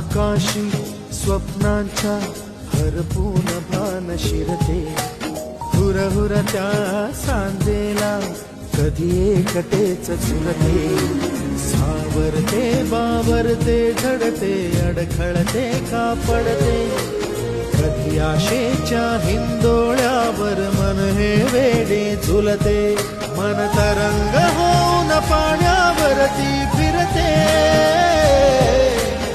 आकाशी स्वप्नांच्या हरपून भान शिरते. हुरहुर त्या सांजेला कधी एकटेच झुलते सावरते बावरते झडते अडखळते का पडते कधी आशेच्या हिंदोळ्यावर मन हे वेडे झुलते. मन